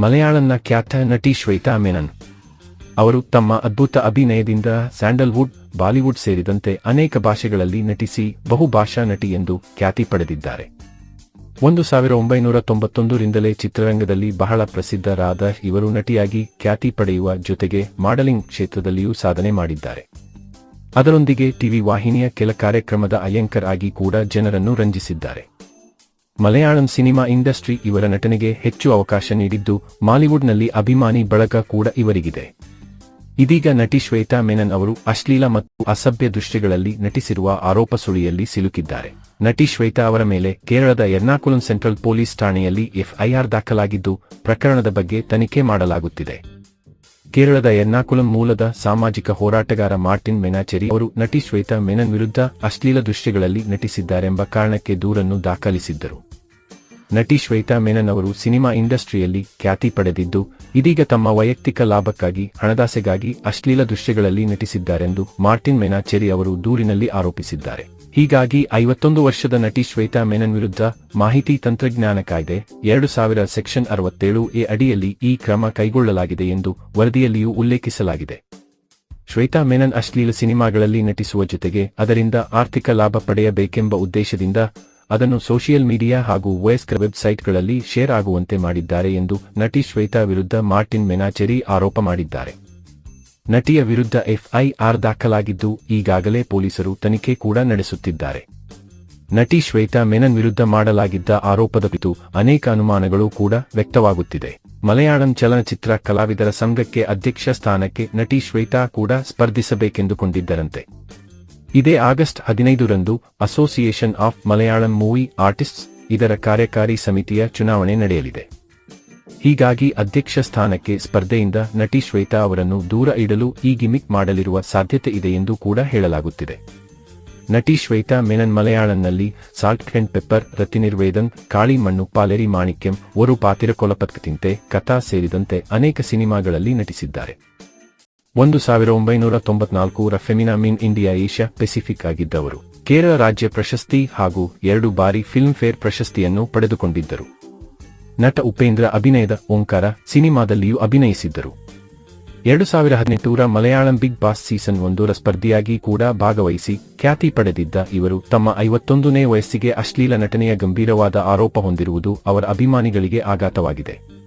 ಮಲಯಾಳಂನ ಖ್ಯಾತ ನಟಿ ಶ್ವೇತಾ ಮೆನನ್. ಅವರು ತಮ್ಮ ಅದ್ಭುತ ಅಭಿನಯದಿಂದ ಸ್ಯಾಂಡಲ್ವುಡ್, ಬಾಲಿವುಡ್ ಸೇರಿದಂತೆ ಅನೇಕ ಭಾಷೆಗಳಲ್ಲಿ ನಟಿಸಿ ಬಹುಭಾಷಾ ನಟಿ ಎಂದು ಖ್ಯಾತಿ ಪಡೆದಿದ್ದಾರೆ. ಒಂದು ಸಾವಿರ ಒಂಬೈನೂರ ತೊಂಬತ್ತೊಂದರಿಂದಲೇ ಚಿತ್ರರಂಗದಲ್ಲಿ ಬಹಳ ಪ್ರಸಿದ್ಧರಾದ ಇವರು ನಟಿಯಾಗಿ ಖ್ಯಾತಿ ಪಡೆಯುವ ಜೊತೆಗೆ ಮಾಡೆಲಿಂಗ್ ಕ್ಷೇತ್ರದಲ್ಲಿಯೂ ಸಾಧನೆ ಮಾಡಿದ್ದಾರೆ. ಅದರೊಂದಿಗೆ ಟಿವಿ ವಾಹಿನಿಯ ಕೆಲ ಕಾರ್ಯಕ್ರಮದ ಅಯ್ಯಂಕರ್ ಆಗಿ ಕೂಡ ಜನರನ್ನು ರಂಜಿಸಿದ್ದಾರೆ. ಮಲಯಾಳಂ ಸಿನಿಮಾ ಇಂಡಸ್ಟ್ರಿ ಇವರ ನಟನೆಗೆ ಹೆಚ್ಚು ಅವಕಾಶ ನೀಡಿದ್ದು ಮಾಲಿವುಡ್ನಲ್ಲಿ ಅಭಿಮಾನಿ ಬಳಗ ಕೂಡ ಇವರಿಗಿದೆ. ಇದೀಗ ನಟಿ ಶ್ವೇತಾ ಮೆನನ್ ಅವರು ಅಶ್ಲೀಲ ಮತ್ತು ಅಸಭ್ಯ ದೃಶ್ಯಗಳಲ್ಲಿ ನಟಿಸಿರುವ ಆರೋಪ ಸುಳಿಯಲ್ಲಿ ಸಿಲುಕಿದ್ದಾರೆ. ನಟಿ ಶ್ವೇತಾ ಅವರ ಮೇಲೆ ಕೇರಳದ ಎರ್ನಾಕುಲಂ ಸೆಂಟ್ರಲ್ ಪೊಲೀಸ್ ಠಾಣೆಯಲ್ಲಿ ಎಫ್ಐಆರ್ ದಾಖಲಾಗಿದ್ದು, ಪ್ರಕರಣದ ಬಗ್ಗೆ ತನಿಖೆ ಮಾಡಲಾಗುತ್ತಿದೆ. ಕೇರಳದ ಎರ್ನಾಕುಲಂ ಮೂಲದ ಸಾಮಾಜಿಕ ಹೋರಾಟಗಾರ ಮಾರ್ಟಿನ್ ಮೆನಾಚೆರಿ ಅವರು ನಟಿ ಶ್ವೇತಾ ಮೆನನ್ ವಿರುದ್ಧ ಅಶ್ಲೀಲ ದೃಶ್ಯಗಳಲ್ಲಿ ನಟಿಸಿದ್ದಾರೆಂಬ ಕಾರಣಕ್ಕೆ ದೂರನ್ನು ದಾಖಲಿಸಿದ್ದರು. ನಟಿ ಶ್ವೇತಾ ಮೆನನ್ ಅವರು ಸಿನಿಮಾ ಇಂಡಸ್ಟ್ರಿಯಲ್ಲಿ ಖ್ಯಾತಿ ಪಡೆದಿದ್ದು, ಇದೀಗ ತಮ್ಮ ವೈಯಕ್ತಿಕ ಲಾಭಕ್ಕಾಗಿ, ಹಣದಾಸೆಗಾಗಿ ಅಶ್ಲೀಲ ದೃಶ್ಯಗಳಲ್ಲಿ ನಟಿಸಿದ್ದಾರೆಂದು ಮಾರ್ಟಿನ್ ಮೆನಾಚೆರಿ ಅವರು ದೂರಿನಲ್ಲಿ ಆರೋಪಿಸಿದ್ದಾರೆ. ಹೀಗಾಗಿ ಐವತ್ತೊಂದು ವರ್ಷದ ನಟಿ ಶ್ವೇತಾ ಮೆನನ್ ವಿರುದ್ಧ ಮಾಹಿತಿ ತಂತ್ರಜ್ಞಾನ ಕಾಯ್ದೆ, ಎರಡು ಸಾವಿರ ಸೆಕ್ಷನ್ ಅರವತ್ತೇಳು ಎ ಅಡಿಯಲ್ಲಿ ಈ ಕ್ರಮ ಕೈಗೊಳ್ಳಲಾಗಿದೆ ಎಂದು ವರದಿಯಲ್ಲಿಯೂ ಉಲ್ಲೇಖಿಸಲಾಗಿದೆ. ಶ್ವೇತಾ ಮೆನನ್ ಅಶ್ಲೀಲ ಸಿನಿಮಾಗಳಲ್ಲಿ ನಟಿಸುವ ಜೊತೆಗೆ ಅದರಿಂದ ಆರ್ಥಿಕ ಲಾಭ ಪಡೆಯಬೇಕೆಂಬ ಉದ್ದೇಶದಿಂದ ಅದನ್ನು ಸೋಷಿಯಲ್ ಮೀಡಿಯಾ ಹಾಗೂ ವಯಸ್ಕರ ವೆಬ್ಸೈಟ್ಗಳಲ್ಲಿ ಶೇರ್ ಆಗುವಂತೆ ಮಾಡಿದ್ದಾರೆ ಎಂದು ನಟಿ ಶ್ವೇತಾ ವಿರುದ್ಧ ಮಾರ್ಟಿನ್ ಮೆನಾಚೆರಿ ಆರೋಪ ಮಾಡಿದ್ದಾರೆ. ನಟಿಯ ವಿರುದ್ಧ ಎಫ್ಐಆರ್ ದಾಖಲಾಗಿದ್ದು, ಈಗಾಗಲೇ ಪೊಲೀಸರು ತನಿಖೆ ಕೂಡ ನಡೆಸುತ್ತಿದ್ದಾರೆ. ನಟಿ ಶ್ವೇತಾ ಮೆನನ್ ವಿರುದ್ಧ ಮಾಡಲಾಗಿದ್ದ ಆರೋಪದ ಕುರಿತು ಅನೇಕ ಅನುಮಾನಗಳು ಕೂಡ ವ್ಯಕ್ತವಾಗುತ್ತಿದೆ. ಮಲಯಾಳಂ ಚಲನಚಿತ್ರ ಕಲಾವಿದರ ಸಂಘಕ್ಕೆ ಅಧ್ಯಕ್ಷ ಸ್ಥಾನಕ್ಕೆ ನಟಿ ಶ್ವೇತಾ ಕೂಡ ಸ್ಪರ್ಧಿಸಬೇಕೆಂದುಕೊಂಡಿದ್ದರಂತೆ. ಇದೇ ಆಗಸ್ಟ್ ಹದಿನೈದರಂದು association of Malayalam movie artists ಇದರ ಕಾರ್ಯಕಾರಿ ಸಮಿತಿಯ ಚುನಾವಣೆ ನಡೆಯಲಿದೆ. ಹೀಗಾಗಿ ಅಧ್ಯಕ್ಷ ಸ್ಥಾನಕ್ಕೆ ಸ್ಪರ್ಧೆಯಿಂದ ನಟಿ ಶ್ವೇತಾ ಅವರನ್ನು ದೂರ ಇಡಲು ಈ ಗಿಮಿಕ್ ಮಾಡಲಿರುವ ಸಾಧ್ಯತೆ ಇದೆ ಎಂದು ಕೂಡ ಹೇಳಲಾಗುತ್ತಿದೆ. ನಟಿ Shweta Menon ಮಲಯಾಳಂನಲ್ಲಿ salt and pepper Rathinirvedam, Kalimannu, Paleri Manikyam ಒರು ಪಾತಿರ ಕೊಲಪತ್ಕತಿಂತೆ ಕಥಾ ಸೇರಿದಂತೆ ಅನೇಕ ಸಿನಿಮಾಗಳಲ್ಲಿ ನಟಿಸಿದ್ದಾರೆ. ಒಂದು ಸಾವಿರದ ಒಂಬೈನೂರ ತೊಂಬತ್ನಾಲ್ಕರ Femina miss India Asia Pacific ಆಗಿದ್ದವರು. Kerala ರಾಜ್ಯ ಪ್ರಶಸ್ತಿ ಹಾಗೂ ಎರಡು ಬಾರಿ ಫಿಲ್ಮ್ ಫೇರ್ ಪ್ರಶಸ್ತಿಯನ್ನು ಪಡೆದುಕೊಂಡಿದ್ದರು. ನಟ ಉಪೇಂದ್ರ ಅಭಿನಯದ ಓಂಕಾರ ಸಿನಿಮಾದಲ್ಲಿಯೂ ಅಭಿನಯಿಸಿದ್ದರು. ಎರಡು ಸಾವಿರ ಹದಿನೆಂಟರ ಮಲಯಾಳಂ ಬಿಗ್ ಬಾಸ್ ಸೀಸನ್ ಒಂದರ ಸ್ಪರ್ಧಿಯಾಗಿ ಕೂಡ ಭಾಗವಹಿಸಿ ಖ್ಯಾತಿ ಪಡೆದಿದ್ದ ಇವರು ತಮ್ಮ ಐವತ್ತೊಂದನೇ ವಯಸ್ಸಿಗೆ ಅಶ್ಲೀಲ ನಟನೆಯ ಗಂಭೀರವಾದ ಆರೋಪ ಹೊಂದಿರುವುದು ಅವರ ಅಭಿಮಾನಿಗಳಿಗೆ ಆಘಾತವಾಗಿದೆ.